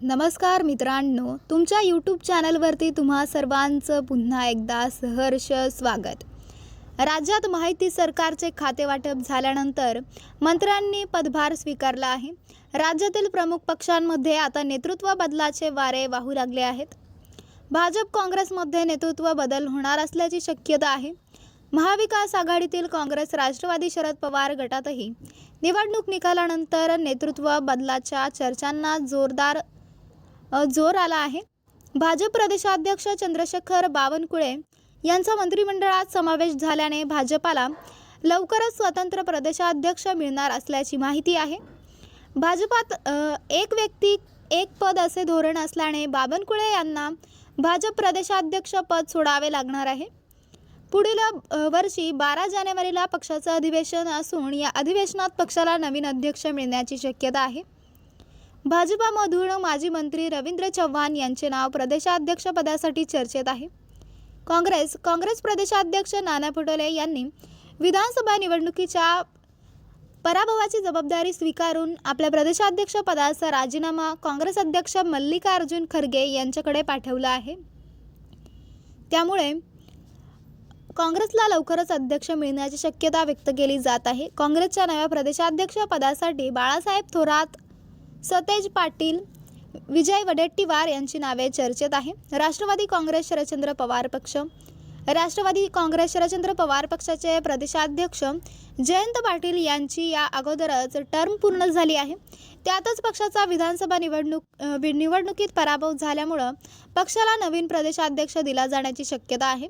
नमस्कार मित्रांनो तुमच्या यूट्यूब चॅनलवरती तुम्हा सर्वांचं पुन्हा एकदा सहर्ष स्वागत. राज्यात माहिती सरकारचे खाते वाटप झाल्यानंतर मंत्र्यांनी पदभार स्वीकारला आहे. राज्यातील प्रमुख पक्षांमध्ये आता नेतृत्व बदलाचे वारे वाहू लागले आहेत. भाजप काँग्रेसमध्ये नेतृत्व बदल होणार असल्याची शक्यता आहे. महाविकास आघाडीतील काँग्रेस राष्ट्रवादी शरद पवार गटातही निवडणूक निकालानंतर नेतृत्व बदलाच्या चर्चांना जोरदार जोर आला आहे. भाजप प्रदेशाध्यक्ष चंद्रशेखर बावनकुळे यांचा मंत्रिमंडळात समावेश झाल्याने भाजपाला लवकरच स्वतंत्र प्रदेशाध्यक्ष मिळणार असल्याची माहिती आहे. भाजपात एक व्यक्ती एक पद असे धोरण असल्याने बावनकुळे यांना भाजप प्रदेशाध्यक्ष पद सोडावे लागणार आहे. पुढील वर्षी बारा जानेवारीला पक्षाचं अधिवेशन असून या अधिवेशनात पक्षाला नवीन अध्यक्ष मिळण्याची शक्यता आहे. भाजपामधून माजी मंत्री रवींद्र चव्हाण यांचे नाव प्रदेशाध्यक्षपदासाठी चर्चेत आहे. काँग्रेस काँग्रेस प्रदेशाध्यक्ष नाना पटोले यांनी विधानसभा निवडणुकीच्या पराभवाची जबाबदारी स्वीकारून आपल्या प्रदेशाध्यक्षपदाचा राजीनामा काँग्रेस अध्यक्ष मल्लिकार्जुन खरगे यांच्याकडे पाठवला आहे. त्यामुळे काँग्रेसला लवकरच अध्यक्ष मिळण्याची शक्यता व्यक्त केली जात आहे. काँग्रेसच्या नव्या प्रदेशाध्यक्ष पदासाठी बाळासाहेब थोरात सतेज पाटील विजय वडेट्टीवार यांची नावे चर्चेत आहे. राष्ट्रवादी काँग्रेस शरदचंद्र पवार पक्ष. राष्ट्रवादी काँग्रेस शरदचंद्र पवार पक्षाचे प्रदेशाध्यक्ष जयंत पाटील यांची या अगोदरच टर्म पूर्ण झाली आहे. त्यातच पक्षाचा विधानसभा निवडणूक वि- निवडणुकीत पराभव झाल्यामुळं पक्षाला नवीन प्रदेशाध्यक्ष दिला जाण्याची शक्यता आहे.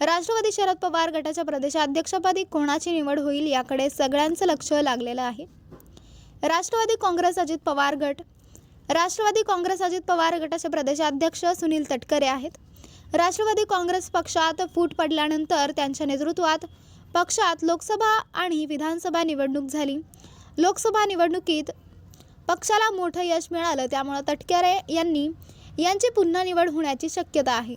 राष्ट्रवादी शरद पवार गटाच्या प्रदेशाध्यक्षपदी कोणाची निवड होईल याकडे सगळ्यांचं लक्ष लागलेलं आहे. राष्ट्रवादी काँग्रेस अजित पवार गट. राष्ट्रवादी काँग्रेस अजित पवार गटाचे प्रदेशाध्यक्ष सुनील तटकरे आहेत. राष्ट्रवादी काँग्रेस पक्षात फूट पडल्यानंतर त्यांच्या नेतृत्वात पक्षात लोकसभा आणि विधानसभा निवडणूक झाली. लोकसभा निवडणुकीत पक्षाला मोठं यश मिळालं त्यामुळं तटकरे यांनी यांची पुन्हा निवड होण्याची शक्यता आहे.